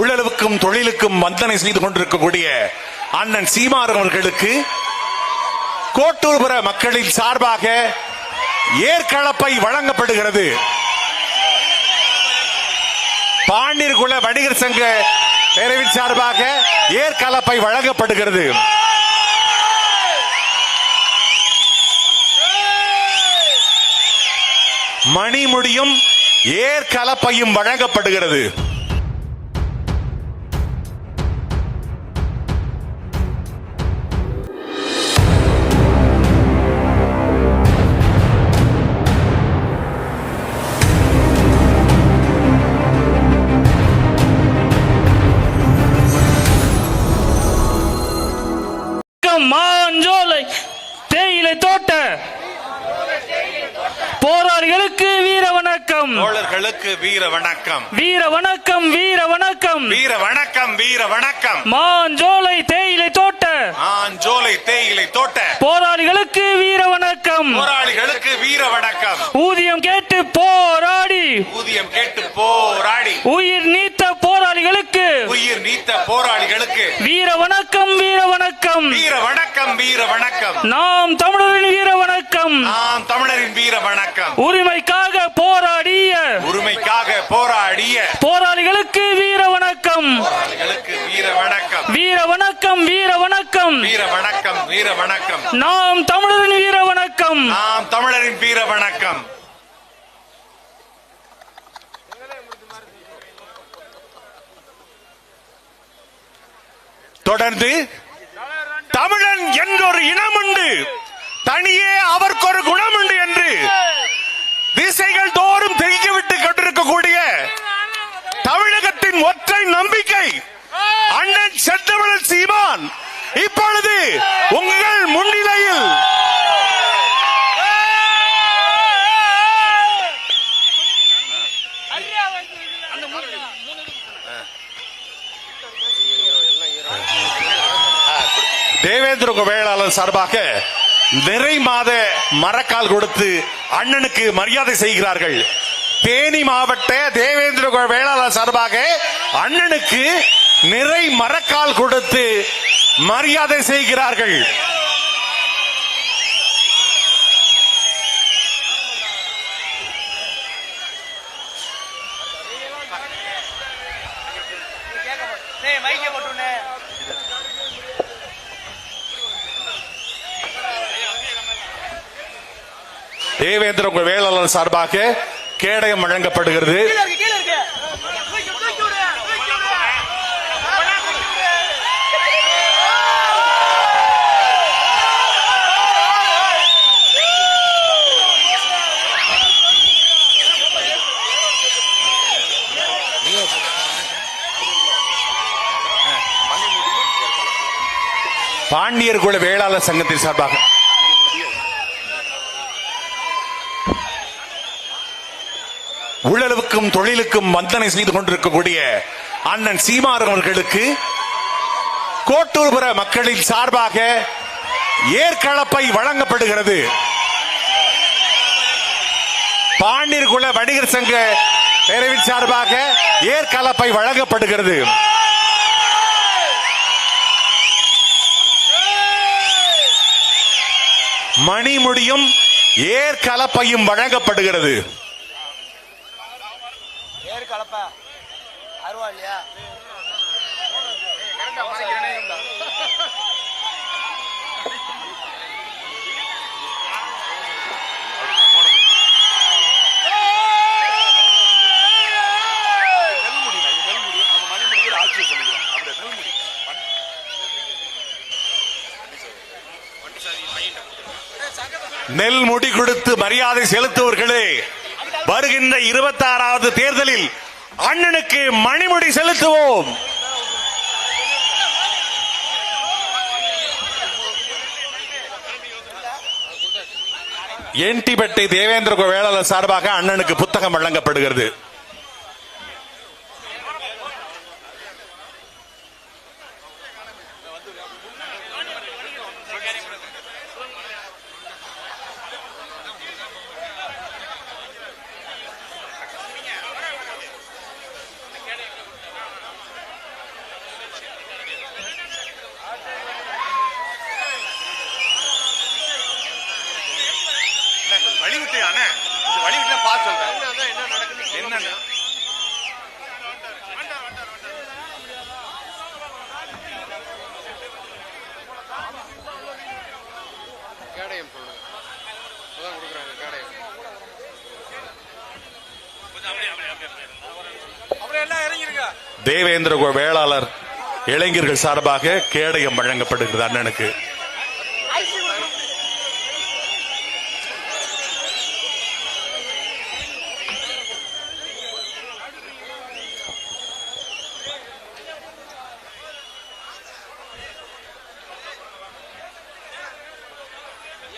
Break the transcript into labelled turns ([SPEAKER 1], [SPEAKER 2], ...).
[SPEAKER 1] உழலுக்கும் தொழிலுக்கும் வந்தனை செய்து கொண்டிருக்கக்கூடிய அண்ணன் சீமார் அவர்களுக்கு கோட்டூர்புற மக்களின் சார்பாக ஏற்களப்பை வழங்கப்படுகிறது. பாண்டியர்குல வணிகர் சங்க பேரவின் சார்பாக ஏற்கலப்பை வழங்கப்படுகிறது. மணிமுடியும் ஏற்கலப்பையும் வழங்கப்படுகிறது.
[SPEAKER 2] வணக்கம் மாஞ்சோலை தேயிலை தோட்ட. போராளிகளுக்கு வீர வணக்கம்.
[SPEAKER 1] தோழர்களுக்கு வீர வணக்கம்.
[SPEAKER 2] வீர வணக்கம் வீர வணக்கம்.
[SPEAKER 1] வீர வணக்கம் வீர வணக்கம்.
[SPEAKER 2] மாஞ்சோலை தேயிலை தோட்ட.
[SPEAKER 1] ஆஞ்சோலை தேயிலை தோட்ட.
[SPEAKER 2] போராளிகளுக்கு வீர வணக்கம்.
[SPEAKER 1] போராளிகளுக்கு வீர வணக்கம்.
[SPEAKER 2] ஊதியம் கேட்டு போராடி.
[SPEAKER 1] ஊதியம் கேட்டு போராடி.
[SPEAKER 2] உயிர் நீத்த
[SPEAKER 1] உயிர் நீத்த போராளிகளுக்கு.
[SPEAKER 2] வீர வணக்கம் வீர வணக்கம்.
[SPEAKER 1] வீர வணக்கம் வீர வணக்கம்.
[SPEAKER 2] நாம் தமிழரின் வீர வணக்கம்.
[SPEAKER 1] நாம் தமிழரின் வீர வணக்கம்.
[SPEAKER 2] உரிமைக்காக போராடிய
[SPEAKER 1] உரிமைக்காக போராடிய
[SPEAKER 2] போராளிகளுக்கு வீர வணக்கம்.
[SPEAKER 1] போராளிகளுக்கு வீர வணக்கம்.
[SPEAKER 2] வீர வணக்கம் வீர வணக்கம்.
[SPEAKER 1] வீர வணக்கம் வீர வணக்கம்.
[SPEAKER 2] நாம் தமிழரின் வீர வணக்கம்.
[SPEAKER 1] நாம் தமிழரின் வீர வணக்கம் தொடர்ந்து தமிழன் என்றொரு இனம் உண்டு தனியே அவருக்கு ஒரு குணம் உண்டு என்று திசைகள் தோறும் தெய்யவிட்டு கொண்டிருக்கக்கூடிய தமிழகத்தின் ஒற்றை நம்பிக்கை அண்ணன் செந்தமிழன் சீமான் இப்பொழுது உங்கள் முன்னிலையில் தேவேந்திர வேளாளர் சார்பாக நிறை மாத மரக்கால் கொடுத்து அண்ணனுக்கு மரியாதை செய்கிறார்கள். தேனி மாவட்ட தேவேந்திர வேளாளர் சார்பாக அண்ணனுக்கு நிறை மரக்கால் கொடுத்து மரியாதை செய்கிறார்கள். தேவேந்திர உங்கள் வேளாளர் சார்பாக கேடயம் வழங்கப்படுகிறது. பாண்டியர் குல வேளாளர் சங்கத்தின் சார்பாக. உழலுக்கும் தொழிலுக்கும் வந்தனை செய்து கொண்டிருக்கக்கூடிய அண்ணன் சீமார் அவர்களுக்கு கோட்டூர்புர மக்களின் சார்பாக ஏற்களப்பை வழங்கப்படுகிறது. பாண்டியர்குல வணிகர் சங்க பேரவின் சார்பாக ஏற்களப்பை வழங்கப்படுகிறது. மணிமுடியும் ஏற்கலப்பையும் வழங்கப்படுகிறது.
[SPEAKER 3] அருவா இல்லையா
[SPEAKER 1] நெல் முடி கொடுத்து மரியாதை செலுத்துவர்களே வருகின்ற இருபத்தி ஆறாவது தேர்தலில் அண்ணனுக்கு மணிமுடி செலுத்துவோம். என்டிபெட்டை தேவேந்திர வேளாளர் சார்பாக அண்ணனுக்கு புத்தகம் வழங்கப்படுகிறது. இந்த வழி விட்டு பார்த்து சொல்றேன். என்னன்னு?
[SPEAKER 4] கேடயம் சொல்லுங்க. அதான் கொடுக்குறாங்க கேடயம்.
[SPEAKER 3] அப்படியே எல்லாம் இறங்கிருங்க.
[SPEAKER 1] தேவேந்திர கோ- வேளாளர் இளைஞர்கள் சார்பாக கேடயம் வழங்கப்படுகிறது அண்ணனுக்கு.